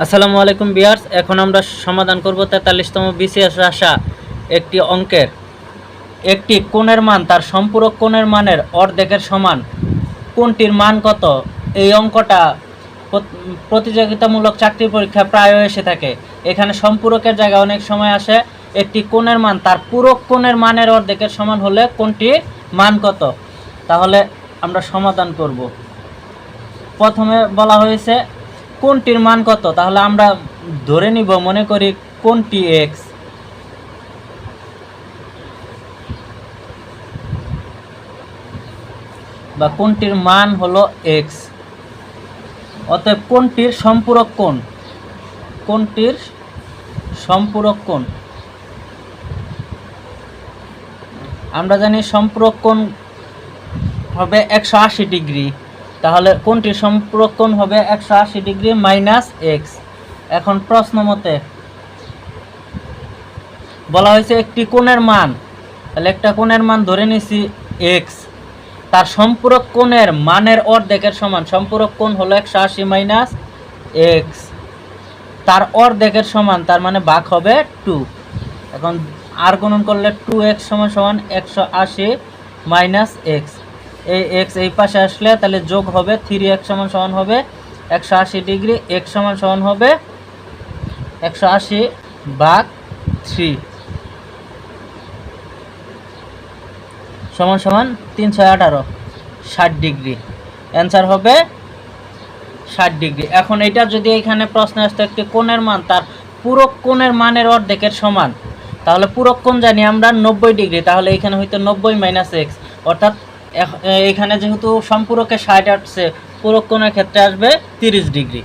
আসসালামু আলাইকুম বিয়ার্স এখন আমরা সমাধান করব তেতাল্লিশতম বিসিএস আসা একটি অঙ্কের। একটি কোণের মান, তার সম্পূরক কোণের মানের অর্ধেকের সমান। কোনটির মান কত? এই অঙ্কটা প্রতিযোগিতামূলক চাকরি পরীক্ষা প্রায় এসে থাকে। এখানে সম্পূরকের জায়গায় অনেক সময় আসে। একটি কোণের মান, তার পূরক কোণের মানের অর্ধেকের সমান হলে কোনটির মান কত? তাহলে আমরা সমাধান করব। প্রথমে বলা হয়েছে কোনটির মান কত? তাহলে আমরা ধরে নিব, মনে করি কোনটি এক্স বা কোনটির মান হলো এক্স অতএব কোনটির সম্পূরক কোণ? কোনটির সম্পূরক কোণ? আমরা জানি সম্পূরক কোণ হবে একশো আশি ডিগ্রি। তাহলে কোনটির সম্পূরক কোণ হবে একশো আশি ডিগ্রি মাইনাস এক্স? এখন প্রশ্ন মতে বলা হয়েছে একটি কোণের মান। তাহলে একটা কোণের মান ধরে নিছি এক্স। তার সম্পূরক কোণের মানের অর্ধেকের সমান। সম্পূরক কোণ হলো একশো আশি মাইনাস এক্স। তার অর্ধেকের সমান, তার মানে ভাগ হবে টু। এখন আর গুণন করলে টু এক্স সমান সমান একশো আশি মাইনাস এক্স। এই এক্স এই পাশে আসলে তাহলে যোগ হবে থ্রি এক্স সমান সমান হবে একশো আশি ডিগ্রি এক্স সমান সমান হবে একশো আশি ভাগ থ্রি সমান সমান তিনশো আঠারো, ষাট ডিগ্রি অ্যান্সার হবে ষাট ডিগ্রি এখন এটা যদি এখানে প্রশ্ন আসতো, একটি কোণের মান, তার পুরো কোণের মানের অর্ধেকের সমান। তাহলে পুরো কোণ জানি আমরা নব্বই ডিগ্রি তাহলে এখানে হয়তো নব্বই মাইনাস এক্স অর্থাৎ এখানে যেহেতু সম্পূরকে ষাট আসছে পুরক্ষণের ক্ষেত্রে আসবে তিরিশ ডিগ্রি।